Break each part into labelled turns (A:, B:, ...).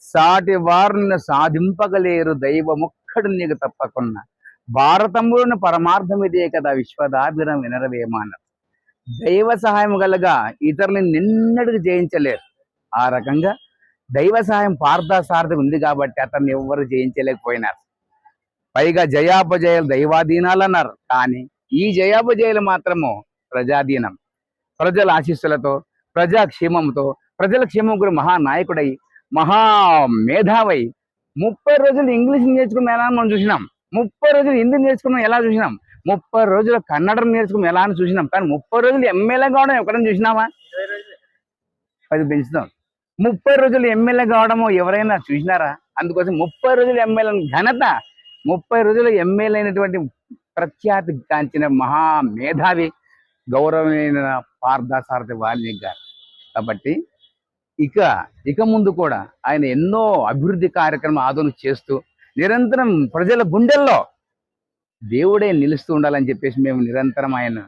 A: సాటి వారిని సాధింపగలేరు దైవముక్కడు నీకు తప్పకున్నా భారతములను పరమార్థమిదే కదా విశ్వదాభిరం వినరవేమాన. దైవ సహాయం గలగా ఇతరుని నిన్నటికి జయించలేరు. ఆ రకంగా దైవ సహాయం పార్థసార్థం ఉంది కాబట్టి అతన్ని ఎవ్వరు జయించలేకపోయినారు. పైగా జయాపజయాలు దైవాధీనాలు అన్నారు. కానీ ఈ జయాపజయాలు మాత్రము ప్రజాధీనం. ప్రజల ఆశీస్సులతో ప్రజాక్షేమంతో ప్రజల క్షేమం కూడా మహానాయకుడై మహా మేధావై. ముప్పై రోజులు ఇంగ్లీష్ నేర్చుకున్న ఎలా అని మనం చూసినాం. ముప్పై రోజులు హిందీ నేర్చుకున్నాం ఎలా చూసినాం. ముప్పై రోజులు కన్నడం నేర్చుకున్నాం ఎలా అని చూసినాం. కానీ ముప్పై రోజులు ఎమ్మెల్యే కావడం ఎక్కడైనా చూసినావా? అది పెంచుదాం. ముప్పై రోజులు ఎమ్మెల్యే కావడము ఎవరైనా చూసినారా? అందుకోసం ముప్పై రోజులు ఎమ్మెల్యే ఘనత ముప్పై రోజులు ఎమ్మెల్యే అయినటువంటి ప్రఖ్యాతి కాంచిన మహా మేధావి గౌరవమైన పార్థసారథి వాల్మీకి గారు. కాబట్టి ఇక ఇక ముందు కూడా ఆయన ఎన్నో అభివృద్ధి కార్యక్రమం ఆదరణ చేస్తూ నిరంతరం ప్రజల గుండెల్లో దేవుడే నిలుస్తూ ఉండాలని చెప్పేసి మేము నిరంతరం ఆయన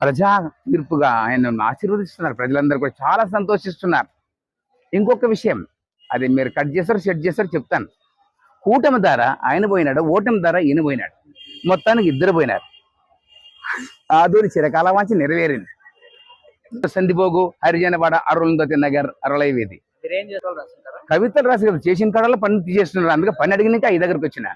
A: ప్రజా తీర్పుగా ఆయనను ఆశీర్వదిస్తున్నారు. ప్రజలందరూ కూడా చాలా సంతోషిస్తున్నారు. ఇంకొక విషయం అది మీరు కట్ చేస్తారు సెట్ చేస్తారు చెప్తాను. కూటమి ద్వారా ఆయన పోయినాడు ఓటమి ద్వారా ఈయన పోయినాడు. మొత్తానికి ఇద్దరు పోయినారు. ఆదూరి చిరకాల వాంచి నెరవేరింది. సందిపోగు హరిజనవాడ అరుణోదతి నగర్
B: చేసుకోవాలి రాసుకుంటారా
A: కవితలు రాసి కదా చేసిన కాడలో పని తీసేస్తున్నారు. అందుకే పని అడిగినాక ఈ దగ్గరకు వచ్చిన.